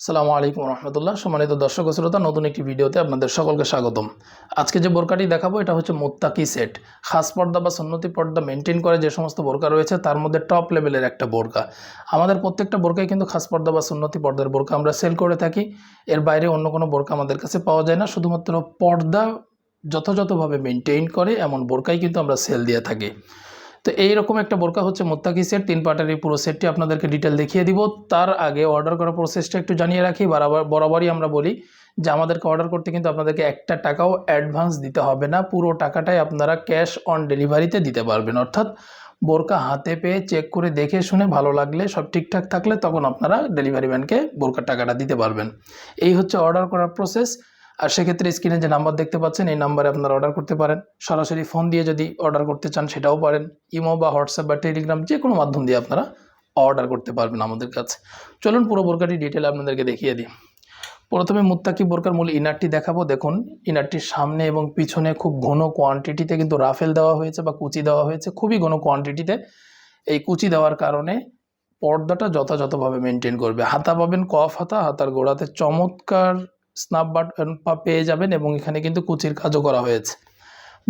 সালামু আলাইকুম রহমতুল্লাহ। সম্মানিত দর্শক শ্রোতা, নতুন একটি ভিডিওতে আপনাদের সকলকে স্বাগতম। আজকে যে বোরকাটি দেখাবো, এটা হচ্ছে মোত্তাকি সেট। খাস পর্দা বা সন্নতি পর্দা মেনটেন করে যে সমস্ত বোরকা রয়েছে, তার মধ্যে টপ লেভেলের একটা বোরকা। আমাদের প্রত্যেকটা বোরকাই কিন্তু খাস পর্দা বা সন্নতি পর্দার বোরকা আমরা সেল করে থাকি। এর বাইরে অন্য কোনো বোরকা আমাদের কাছে পাওয়া যায় না, শুধুমাত্র পর্দা যথাযথভাবে মেনটেন করে এমন বোরকাই কিন্তু আমরা সেল দিয়ে থাকি। তো এইরকম একটা বোরকা হচ্ছে মোত্তাকি সেট, তিন পার্টের এই পুরো সেটটি আপনাদেরকে ডিটেল দেখিয়ে দিব। তার আগে অর্ডার করার প্রসেসটা একটু জানিয়ে রাখি, বরাবর বরাবরই আমরা বলি যে আমাদেরকে অর্ডার করতে কিন্তু আপনাদেরকে একটা টাকাও অ্যাডভান্স দিতে হবে না, পুরো টাকাটাই আপনারা ক্যাশ অন ডেলিভারিতে দিতে পারবেন। অর্থাৎ বোরকা হাতে পেয়ে চেক করে দেখে শুনে ভালো লাগলে, সব ঠিকঠাক থাকলে তখন আপনারা ডেলিভারি ম্যানকে বোরকার টাকাটা দিতে পারবেন। এই হচ্ছে অর্ডার করার প্রসেস আর সেক্ষেত্রে স্ক্রিনে যে নাম্বার দেখতে পাচ্ছেন, এই নাম্বারে আপনারা অর্ডার করতে পারেন। সরাসরি ফোন দিয়ে যদি অর্ডার করতে চান, সেটাও পারেন। ইমো বা হোয়াটসঅ্যাপ বা টেলিগ্রাম যে কোনো মাধ্যম দিয়ে আপনারা অর্ডার করতে পারবেন আমাদের কাছে। চলুন পুরো বোরকাটি ডিটেল আপনাদেরকে দেখিয়ে দিই। প্রথমে মুত্তাকি বোরকার মূল ইনারটি দেখাবো। দেখুন ইনারটির সামনে এবং পিছনে খুব ঘন কোয়ান্টিটিতে কিন্তু রাফেল দেওয়া হয়েছে বা কুচি দেওয়া হয়েছে। খুবই ঘন কোয়ান্টিটিতে এই কুচি দেওয়ার কারণে পর্দাটা যথাযথভাবে মেনটেন করবে। হাতা পাবেন কফ হাতা, হাতার গোড়াতে চমৎকার স্নাপ বাটন পেয়ে যাবেন এবং এখানে কিন্তু কুচির কাজও করা হয়েছে।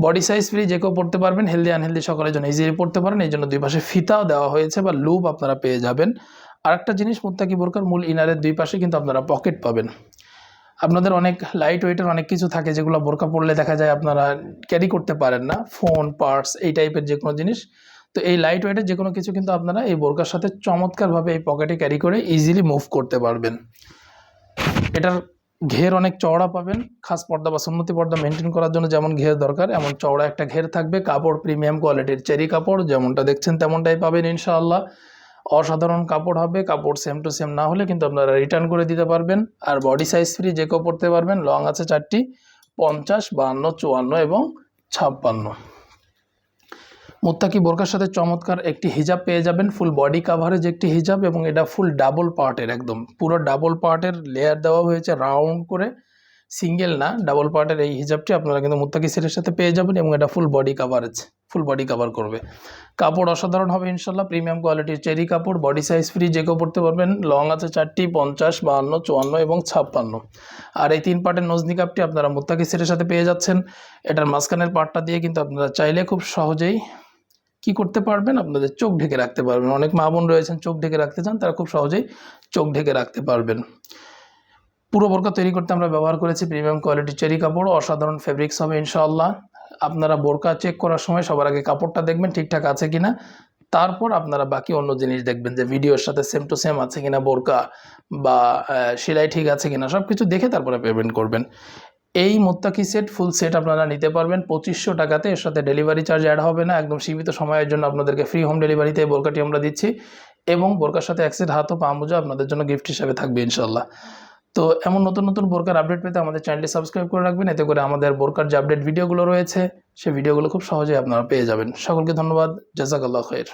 বডি সাইজ ফ্রি যে কেউ পড়তে পারবেন হেলদি আনহেলদি সকলের জন্য ইজিলি পড়তে পারেন, এই জন্য দুই পাশে ফিতাও দেওয়া হয়েছে বা লুপ আপনারা পেয়ে যাবেন। আর একটা জিনিস, মুত্তাকি বোরকার মূল ইনারের দুই পাশে কিন্তু আপনারা পকেট পাবেন। আপনাদের অনেক লাইট ওয়েটের অনেক কিছু থাকে যেগুলো বোরকা পড়লে দেখা যায় আপনারা ক্যারি করতে পারেন না ফোন পার্টস এই টাইপের যে কোনো জিনিস। তো এই লাইট ওয়েটের যে কোনো কিছু কিন্তু আপনারা এই বোরকার সাথে চমৎকারভাবে এই পকেটে ক্যারি করে ইজিলি মুভ করতে পারবেন। এটার ঘের অনেক চওড়া পাবেন, খাস পর্দা বা সুন্নতি পর্দা মেনটেন করার জন্য যেমন ঘের দরকার, এমন চওড়া একটা ঘের থাকবে, কাপড় প্রিমিয়াম কোয়ালিটির চেরি কাপড়, যেমনটা দেখছেন তেমনটাই পাবেন ইনশাআল্লাহ। অসাধারণ কাপড় হবে, কাপড় সেম টু সেম না হলে কিন্তু আপনারা রিটার্ন করে দিতে পারবেন। আর বডি সাইজ ফ্রি যে কেউ পড়তে পারবেন লং আছে চারটি, পঞ্চাশ, বাহান্ন, চুয়ান্ন এবং ছাপ্পান্ন। মুত্তাকি বোরকার সাথে চমৎকার একটি হিজাব পেয়ে যাবেন ফুল বডি কাভারেজ একটি হিজাব এবং এটা ফুল ডাবল পার্টের একদম। পুরো ডাবল পার্টের লেয়ার দেওয়া হয়েছে রাউন্ড করে সিঙ্গেল না ডাবল পার্টের এই হিজাবটি আপনারা কিন্তু মুত্তাকি সেটের সাথে পেয়ে যাবেন এবং এটা full body coverage full body cover করবে। কাপড় অসাধারণ হবে ইনশাল্লাহ প্রিমিয়াম কোয়ালিটির চেরি কাপড় বডি সাইজ ফ্রি যে কেউ পড়তে পারবেন লং আছে চারটি, পঞ্চাশ, বাহান্ন, চুয়ান্ন এবং ছাপ্পান্ন। আর এই তিন পার্টের নজনি কাপটি আপনারা মুত্তাকি সেটের সাথে পেয়ে যাচ্ছেন। এটার মাঝখানের পার্টটা দিয়ে কিন্তু আপনারা চাইলে খুব সহজেই কি করতে পারবেন? আপনাদের চোখ ঢেকে রাখতে পারবেন। অনেক মা বোন রয়েছেন, চোখ ঢেকে রাখতে চান, তারা খুব সহজেই চোখ ঢেকে রাখতে পারবেন। পুরো বোরকা তৈরি করতে আমরা ব্যবহার করেছি প্রিমিয়াম কোয়ালিটি চেরি কাপড়, অসাধারণ ফেব্রিক্স হবে ইনশাআল্লাহ। আপনারা বোরকা চেক করার সময় সবার আগে কাপড়টা দেখবেন, ঠিকঠাক আছে কিনা। তারপর আপনারা বাকি অন্য জিনিস দেখবেন যে ভিডিওর সাথে সেম টু সেম আছে কিনা বোরকা বা সেলাই ঠিক আছে কিনা সব কিছু দেখে তারপরে পেমেন্ট করবেন। এই মোত্তাকি সেট ফুল সেট আপনারা নিতে পারবেন। পঁচিশশো টাকাতে এর সাথে ডেলিভারি চার্জ অ্যাড হবে না, একদম সীমিত সময়ের জন্য আপনাদেরকে ফ্রি হোম ডেলিভারিতে বোরকাটি আমরা দিচ্ছি। এবং বোরকার সাথে এক সেট হাত ও পা মোজা আপনাদের জন্য গিফট হিসাবে থাকবে ইনশাল্লাহ তো এমন নতুন নতুন বোরকার আপডেট পেতে আমাদের চ্যানেলটি সাবস্ক্রাইব করে রাখবেন, এতে করে আমাদের বোরকার যে আপডেট ভিডিওগুলো রয়েছে সেই ভিডিওগুলো খুব সহজেই আপনারা পেয়ে যাবেন। সকলকে ধন্যবাদ, জাজাকাল্লাহ খৈর